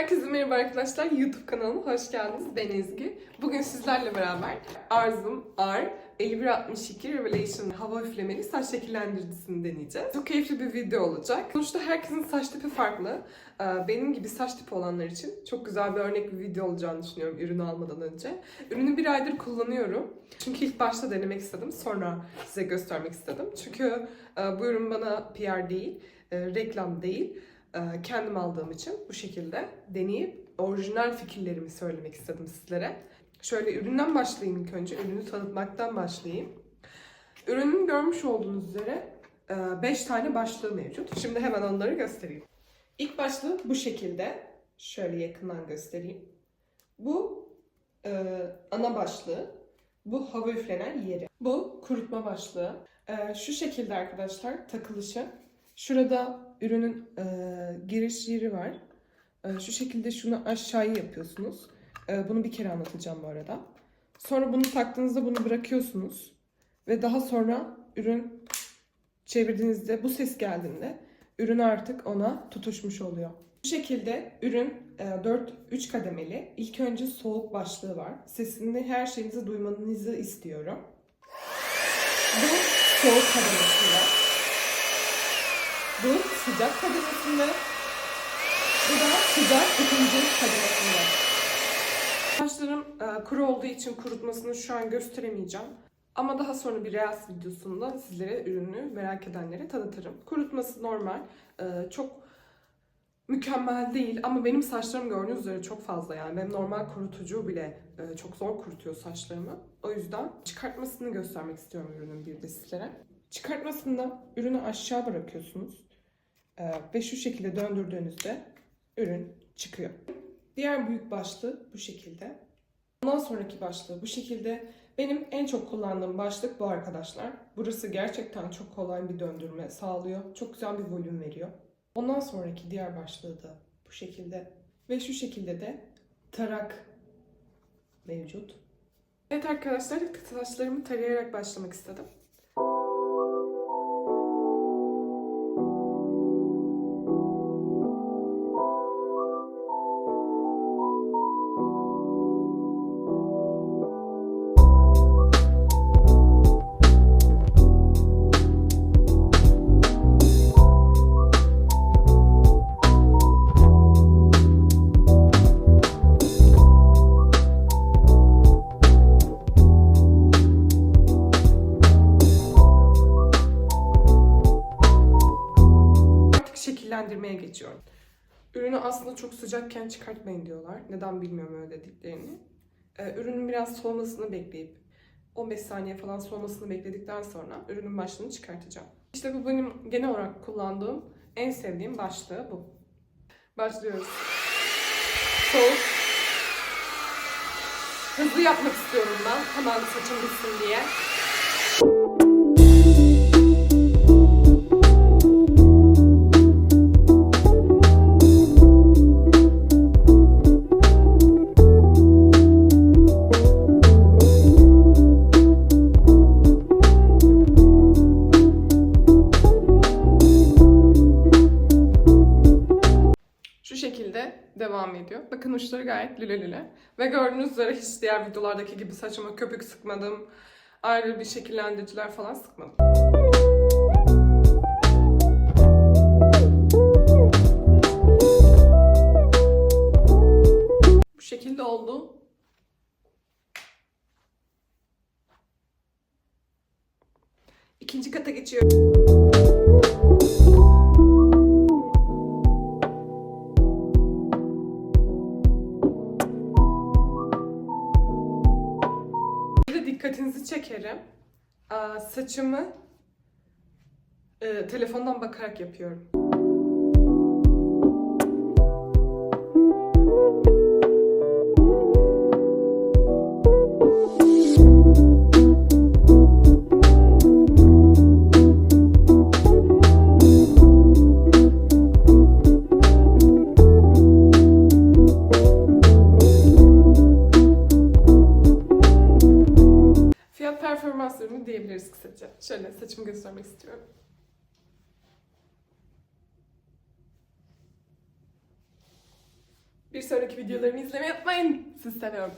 Herkese merhaba arkadaşlar. YouTube kanalıma hoş geldiniz. Ben Ezgi. Bugün sizlerle beraber Arzum R 5162 Revelation hava üflemeli saç şekillendiricisini deneyeceğiz. Çok keyifli bir video olacak. Sonuçta herkesin saç tipi farklı. Ee, Benim gibi saç tipi olanlar için çok güzel bir örnek bir video olacağını düşünüyorum ürünü almadan önce. Ürünü bir aydır kullanıyorum. Çünkü ilk başta denemek istedim. Sonra size göstermek istedim. Çünkü e, bu ürün bana PR değil, e, reklam değil. E, kendim aldığım için bu şekilde deneyip orijinal fikirlerimi söylemek istedim sizlere. Şöyle üründen başlayayım ilk önce. Ürünü tanıtmaktan başlayayım. Ürünün görmüş olduğunuz üzere 5 tane başlığı mevcut. Şimdi hemen onları göstereyim. İlk başlığı bu şekilde. Şöyle yakından göstereyim. Bu e, ana başlığı. Bu hava üflenen yeri. Bu kurutma başlığı. E, şu şekilde arkadaşlar takılışı. Şurada ürünün e, giriş yeri var. E, şu şekilde şunu aşağıya yapıyorsunuz. E, bunu bir kere anlatacağım bu arada. Sonra bunu taktığınızda bunu bırakıyorsunuz. Ve daha sonra ürün çevirdiğinizde bu ses geldiğinde ürün artık ona tutuşmuş oluyor. Bu şekilde ürün 4-3 kademeli. İlk önce soğuk başlığı var. Sesini her şeyinizi duymanızı istiyorum. Bu soğuk kademesinde. Bu sıcak kademesinde. Bu da sıcak ikinci kademesinde. Saçlarım e, kuru olduğu için kurutmasını şu an gösteremeyeceğim. Ama daha sonra bir Reels videosunda sizlere ürünü merak edenlere tanıtırım. Kurutması normal. e, çok mükemmel değil ama benim saçlarım gördüğünüz üzere çok fazla yani. Benim normal kurutucu bile e, çok zor kurutuyor saçlarımı. O yüzden çıkartmasını göstermek istiyorum ürünün bir de sizlere. Çıkartmasında ürünü aşağı bırakıyorsunuz. E, ve şu şekilde döndürdüğünüzde ürün çıkıyor. Diğer büyük başlığı bu şekilde. Ondan sonraki başlığı bu şekilde. Benim en çok kullandığım başlık bu arkadaşlar. Burası gerçekten çok kolay bir döndürme sağlıyor. Çok güzel bir volüm veriyor. Ondan sonraki diğer başlığı da bu şekilde. Ve şu şekilde de tarak mevcut. Evet arkadaşlar saçlarımı tarayarak başlamak istedim. Şekillendirmeye geçiyorum. Ürünü aslında çok sıcakken çıkartmayın diyorlar. Neden bilmiyorum öyle dediklerini. Ee, ürünün biraz soğumasını bekleyip 15 saniye falan soğumasını bekledikten sonra ürünün başlığını çıkartacağım. İşte bu benim genel olarak kullandığım en sevdiğim başlığı bu. Başlıyoruz. Soğuk. Hızlı yapmak istiyorum ben. Hemen saçım bitsin diye. Devam ediyor. Bakın uçları gayet lüle lüle. Ve gördüğünüz üzere hiç diğer videolardaki gibi saçıma köpük sıkmadım. Ayrı bir şekillendiriciler falan sıkmadım. Bu şekilde oldu. İkinci kata geçiyorum. De dikkatinizi çekerim. Aa, saçımı e, telefondan bakarak yapıyorum. Ürünü diyebiliriz kısaca. Şöyle saçımı göstermek istiyorum. Bir sonraki videolarımı izlemeyi unutmayın. Sizi seviyorum.